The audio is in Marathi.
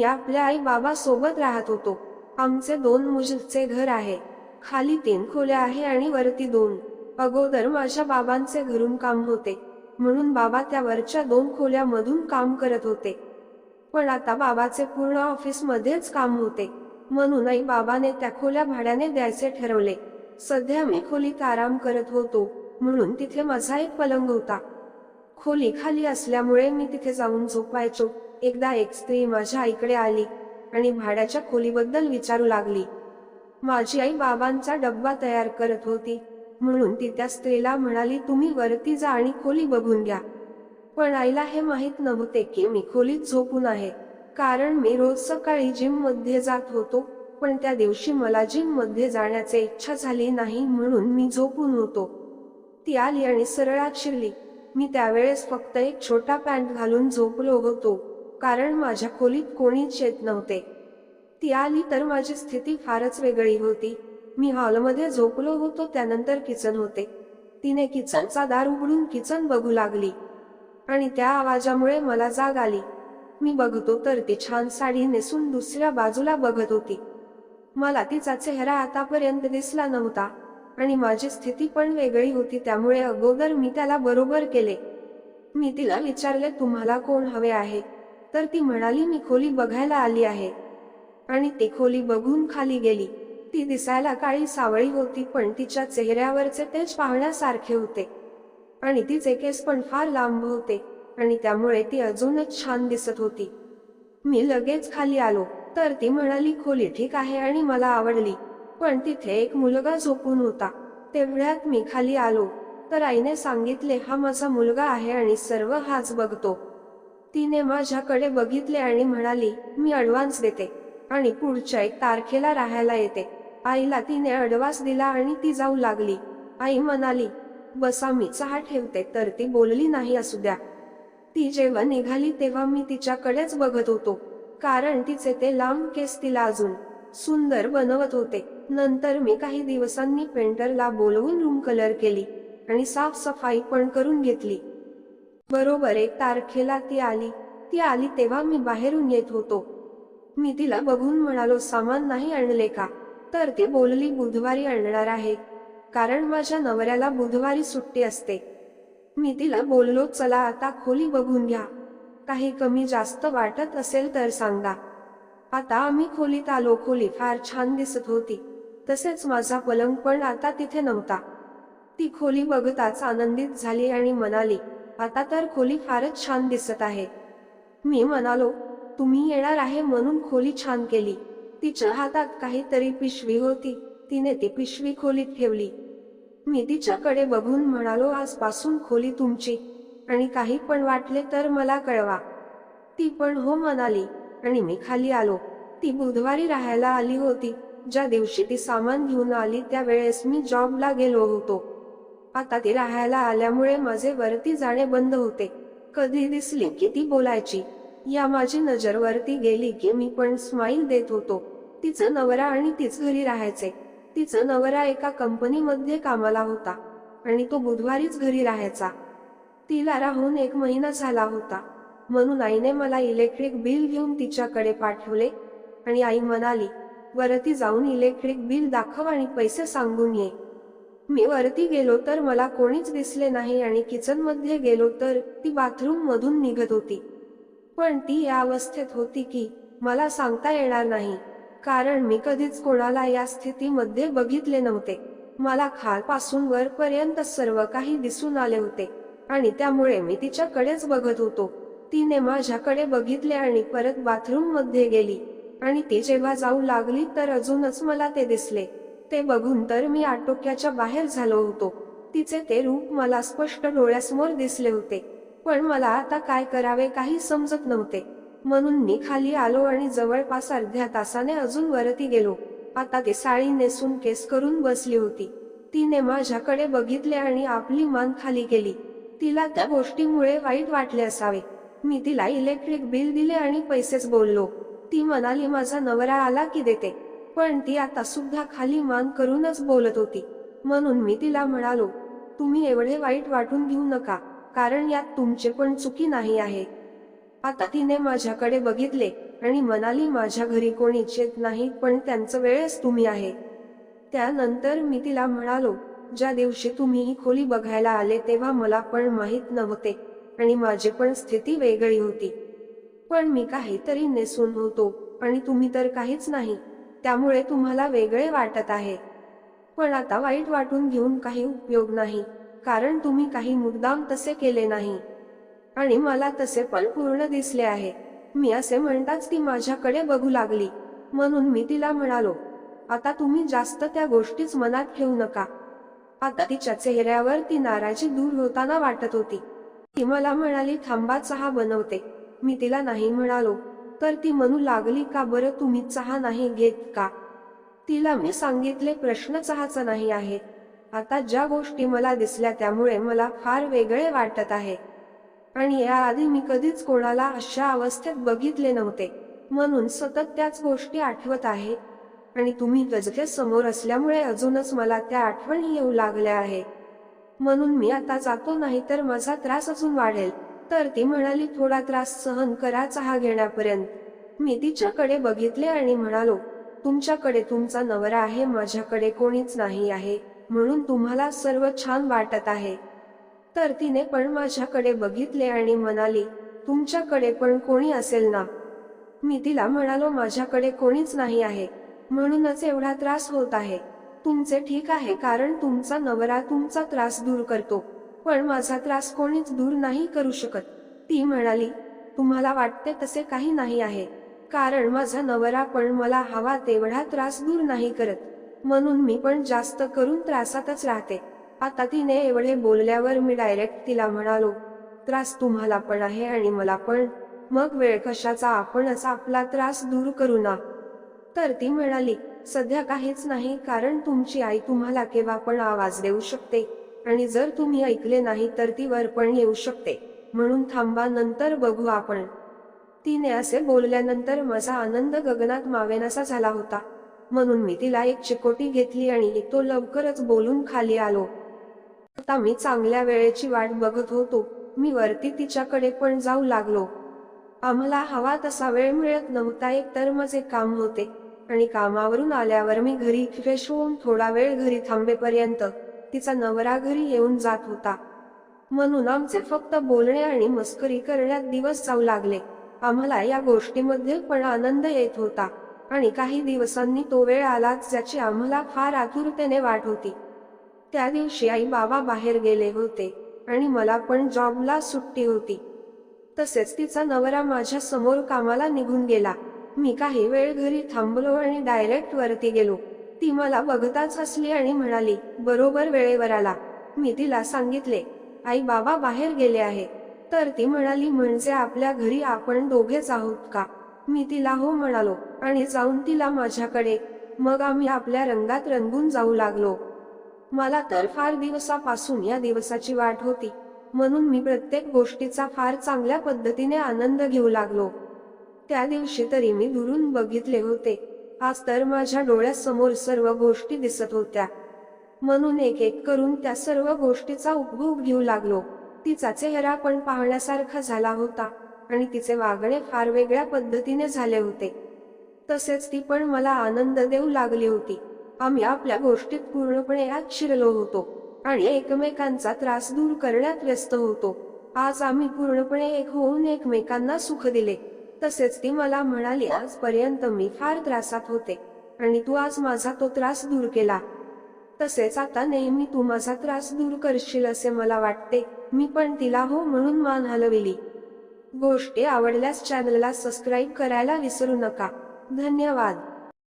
मी आपल्या आई बाबा सोबत राहत होतो. आमचे दोन मुजचे घर आहे. खाली तीन खोल्या आहे आणि वरती दोन. अगोदर माझ्या बाबांचे घरून काम होते. म्हणून बाबा त्या वरच्या दोन खोल्यामधून काम करत होते. पण आता बाबाचे पूर्ण ऑफिस मध्येच काम होते. म्हणून आई बाबाने त्या खोल्या भाड्याने द्यायचे ठरवले. सध्या मी खोलीत आराम करत होतो. म्हणून तिथे माझा एक पलंग होता. खोली खाली असल्यामुळे मी तिथे जाऊन झोपायचो. एकदा एक स्त्री माझ्या आईकडे आली आणि भाड्याच्या खोलीबद्दल विचारू लागली. माझी आई बाबांचा डब्बा तयार करत होती म्हणून ती त्या स्त्रीला म्हणाली तुम्ही वरती जा आणि खोली बघून घ्या. पण आईला हे माहीत नव्हते की मी खोलीत झोपून आहे कारण मी रोज सकाळी जिममध्ये जात होतो पण त्या दिवशी मला जिममध्ये जाण्याची इच्छा झाली नाही म्हणून मी झोपून होतो. ती आली आणि सरळात शिरली. मी त्यावेळेस फक्त एक छोटा पॅन्ट घालून झोपलो होतो. कारण माझ्या खोलीत कोणीच येत नव्हते. ती आली तर माझी स्थिती फारच वेगळी होती. मी हॉलमध्ये झोपलो होतो त्यानंतर किचन होते. तिने किचनचा दार उघडून किचन बघू लागली. आणि त्या आवाजामुळे मला जाग आली. मी बघतो तर ती छान साडी नेसून दुसऱ्या बाजूला बघत होती. मला तिचा चेहरा आतापर्यंत दिसला नव्हता. आणि माझी स्थिती पण वेगळी होती त्यामुळे अगोदर मी त्याला बरोबर केले. मी तिला विचारले तुम्हाला कोण हवे आहे? तर ती म्हणाली मी खोली बघायला आली आहे. आणि ती खोली बघून खाली गेली. ती दिसायला काळी सावळी होती पण तिच्या चेहऱ्यावरचे तेज पाहण्यासारखे होते. आणि तिचे केस पण फार लांब होते. आणि त्यामुळे ती अजूनच छान दिसत होती. मी लगेच खाली आलो. तर ती म्हणाली खोली ठीक आहे आणि मला आवडली. पण तिथे एक मुलगा झोपून होता. तेवढ्यात मी खाली आलो. तर आईने सांगितले हा माझा मुलगा आहे आणि सर्व हाच बघतो. तिने माझ्याकडे बघितले आणि म्हणाली मी अडव्हान्स देते. आणि पुढच्या एक तारखेला राहायला येते. आईला तिने अडवास दिला आणि ती जाऊ लागली. आई म्हणाली बसा मी चहा ठेवते. तर ती बोलली नाही असू द्या. ती जेव्हा निघाली तेव्हा मी तिच्याकडेच बघत होतो कारण तिचे ते लांब केस तिला अजून सुंदर बनवत होते. नंतर मी काही दिवसांनी पेंटरला बोलवून रूम कलर केली आणि साफसफाई पण करून घेतली. बरोबर एक तारखेला ती आली. ती आली तेव्हा मी बाहेरून येत होतो. मी तिला बघून म्हणालो सामान नाही आणले का? तर ती बोलली बुधवारी आणणार आहे. कारण माझ्या नवऱ्याला बुधवारी सुट्टी असते. मी तिला बोललो चला आता खोली बघून घ्या. काही कमी जास्त वाटत असेल तर सांगा. आता आम्ही खोलीत आलो. खोली फार छान दिसत होती. तसेच माझा पलंग पण आता तिथे नव्हता. ती खोली बघताच आनंदित झाली आणि म्हणाली आता तर खोली फारच छान दिसत आहे. मी म्हणालो तुम्ही येणार आहे म्हणून खोली छान केली. तिच्या हातात काहीतरी पिशवी होती. तिने ती पिशवी खोलीत ठेवली. मी तिच्याकडे बघून म्हणालो आजपासून खोली तुमची. आणि काही पण वाटले तर मला कळवा. ती पण हो म्हणाली आणि मी खाली आलो. ती बुधवारी राहायला आली होती. ज्या दिवशी ती सामान घेऊन आली त्यावेळेस मी जॉबला गेलो होतो. आता ती राहायला आल्यामुळे माझे वरती जाणे बंद होते. कधी दिसली की ती बोलायची. या माझी नजर वरती गेली की मी पण स्माईल देत होतो. तिचं नवरा आणि तीच घरी राहायचे. तिचं नवरा एका कंपनीमध्ये कामाला होता. आणि तो बुधवारीच घरी राहायचा. तिला राहून एक महिना झाला होता. म्हणून आईने मला इलेक्ट्रिक बिल घेऊन तिच्याकडे पाठवले. आणि आई म्हणाली वरती जाऊन इलेक्ट्रिक बिल दाखव आणि पैसे सांगून ये. मी वरती गेलो तर मला कोणीच दिसले नाही आणि किचनमध्ये गेलो तर ती बाथरूम मधून निघत होती. पण ती या अवस्थेत होती की मला सांगता येणार नाही कारण मी कधीच कोणाला या स्थितीमध्ये बघितले नव्हते. मला खालपासून वरपर्यंत सर्व काही दिसून आले होते आणि त्यामुळे मी तिच्याकडेच बघत होतो. तिने माझ्याकडे बघितले आणि परत बाथरूममध्ये गेली आणि ती जेव्हा जाऊ लागली तर अजूनच मला ते दिसले. ते बघून तर मी आटोक्याच्या बाहेर झालो होतो. तिचे ते रूप मला स्पष्ट डोळ्यासमोर दिसले होते. पण मला आता काय करावे काही समजत नव्हते. म्हणून मी खाली आलो आणि जवळपास अर्ध्या तासाने अजून वरती गेलो. आता ते साडी नेसून केस करून बसली होती. तिने माझ्याकडे बघितले आणि आपली मान खाली केली. तिला त्या गोष्टीमुळे वाईट वाटले असावे. मी तिला इलेक्ट्रिक बिल दिले आणि पैसेच बोललो. ती म्हणाली माझा नवरा आला की देते. पण ती आता सुद्धा खाली मान करूनच बोलत होती. म्हणून मी तिला म्हणालो तुम्ही एवढे वाईट वाटून घेऊ नका कारण यात तुमचे पण चुकी नाही आहे. आता तिने माझ्याकडे बघितले आणि मनाली माझ्या घरी कोणीच येत नाही पण त्यांचं वेळच तुम्ही आहे. त्यानंतर मी तिला म्हणालो ज्या दिवशी तुम्ही ही खोली बघायला आले तेव्हा मला पण माहीत नव्हते आणि माझी पण स्थिती वेगळी होती. पण मी काहीतरी नेसून होतो आणि तुम्ही तर काहीच नाही त्यामुळे तुम्हाला वेगळे वाटत आहे. पण आता वाईट वाटून घेऊन काही उपयोग नाही कारण तुम्ही काही मुद्दाम तसे केले नाही. आणि मला तसे पण पूर्ण दिसले आहे. मी असे म्हणताच ती माझ्याकडे बघू लागली. म्हणून मी तिला म्हणालो आता तुम्ही जास्त त्या गोष्टीच मनात ठेवू नका. आता तिच्या चेहऱ्यावर ती नाराजी दूर होताना वाटत होती. ती मला म्हणाली थांबा चहा बनवते. मी तिला नाही म्हणालो. तर ती म्हणू लागली का बरं तुम्ही चहा नाही घेत का? तिला मी सांगितले प्रश्न चहाचा नाही आहे. आता ज्या गोष्टी मला दिसल्या त्यामुळे मला फार वेगळे वाटत आहे. आणि याआधी मी कधीच कोणाला अशा अवस्थेत बघितले नव्हते. म्हणून सतत त्याच गोष्टी आठवत आहे. आणि तुम्ही गजगे समोर असल्यामुळे अजूनच मला त्या आठवणी येऊ लागल्या आहे. म्हणून मी आता जातो नाही तर माझा त्रास अजून वाढेल. तर ती म्हणाली थोडा त्रास सहन करा चहा घेण्यापर्यंत. मी तिच्याकडे बघितले आणि म्हणालो तुमच्याकडे तुमचा नवरा आहे माझ्याकडे कोणीच नाही आहे म्हणून तुम्हाला सर्व छान वाटत आहे तर तिने पण माझ्याकडे बघितले आणि म्हणाली तुमच्याकडे पण कोणी असेल ना मी तिला म्हणालो माझ्याकडे कोणीच नाही आहे म्हणूनच एवढा त्रास होत आहे. तुमचे ठीक आहे कारण तुमचा नवरा तुमचा त्रास दूर करतो. पण माझा त्रास कोणीच दूर नाही करू शकत. ती म्हणाली तुम्हाला वाटते तसे काही नाही आहे. कारण माझा नवरा पण मला हवा तेवढा त्रास दूर नाही करत. म्हणून मी पण जास्त करून त्रासातच राहते. आता तिने एवढे बोलल्यावर मी डायरेक्ट तिला म्हणालो त्रास तुम्हाला पण आहे आणि मला पण. मग वेळ कशाचा आपणच आपला त्रास दूर करू ना. तर ती म्हणाली सध्या काहीच नाही कारण तुमची आई तुम्हाला केव्हा पण आवाज देऊ शकते. आणि जर तुम्ही ऐकले नाही तर ती वर पण येऊ शकते. म्हणून थांबा नंतर बघू आपण. तिने असे बोलल्यानंतर माझा आनंद गगनात मावेनासा झाला होता. म्हणून मी तिला एक चिकोटी घेतली आणि तो लवकरच बोलून खाली आलो. आता मी चांगल्या वेळेची वाट बघत होतो. मी वरती तिच्याकडे पण जाऊ लागलो. आम्हाला हवा तसा वेळ मिळत नव्हता एक तर माझे काम होते. आणि कामावरून आल्यावर मी घरी फ्रेश होऊन थोडा वेळ घरी थांबेपर्यंत तिचा नवरा घरी येऊन जात होता. म्हणून आमचे फक्त बोलणे आणि मस्करी करण्यात दिवस जाऊ लागले. आम्हाला या गोष्टीमध्ये पण आनंद येत होता. आणि काही दिवसांनी तो वेळ आलाच ज्याची आम्हाला फार आतुरतेने वाट होती. त्या दिवशी आई बाबा बाहेर गेले होते. आणि मला पण जॉबला सुट्टी होती. तसेच तिचा नवरा माझ्यासमोर कामाला निघून गेला. मी काही वेळ घरी थांबलो आणि डायरेक्ट वरती गेलो. ती मला बघताच हसली आणि म्हणाली बरोबर वेळेवर आला. मी तिला सांगितले आई बाबा बाहेर गेले आहे. तर ती म्हणाली म्हणजे आपल्या घरी आपण दोघेच आहोत का? मी तिला हो म्हणालो आणि जाऊन तिला माझ्याकडे. मग आम्ही आपल्या रंगात रंगून जाऊ लागलो. मला तर फार दिवसापासून या दिवसाची वाट होती. म्हणून मी प्रत्येक गोष्टीचा फार चांगल्या पद्धतीने आनंद घेऊ लागलो. त्या दिवशी तरी मी दुरून बघितले होते. आज तर माझ्या डोळ्यासमोर सर्व गोष्टी दिसत होत्या. म्हणून एक एक करून त्या सर्व गोष्टीचा उपभोग घेऊ लागलो. तिचा चेहरा पण पाहण्यासारखा झाला होता आणि तिचे वागणे फार वेगळ्या पद्धतीने झाले होते. तसेच ती पण मला आनंद देऊ लागली होती. आम्ही आपल्या गोष्टीत पूर्णपणे आत शिरलो होतो आणि एकमेकांचा त्रास दूर करण्यात व्यस्त होतो. आज आम्ही पूर्णपणे एक होऊन एकमेकांना सुख दिले. तसेच ती मला म्हणाली आजपर्यंत मी फार त्रासात होते आणि तू आज माझा तो त्रास दूर केला. तसेच आता नेहमी तू माझा त्रास दूर करशील असे मला वाटते. मी पण तिला हो म्हणून मान हलविली. गोष्टी आवडल्यास चॅनलला सबस्क्राईब करायला विसरू नका. धन्यवाद.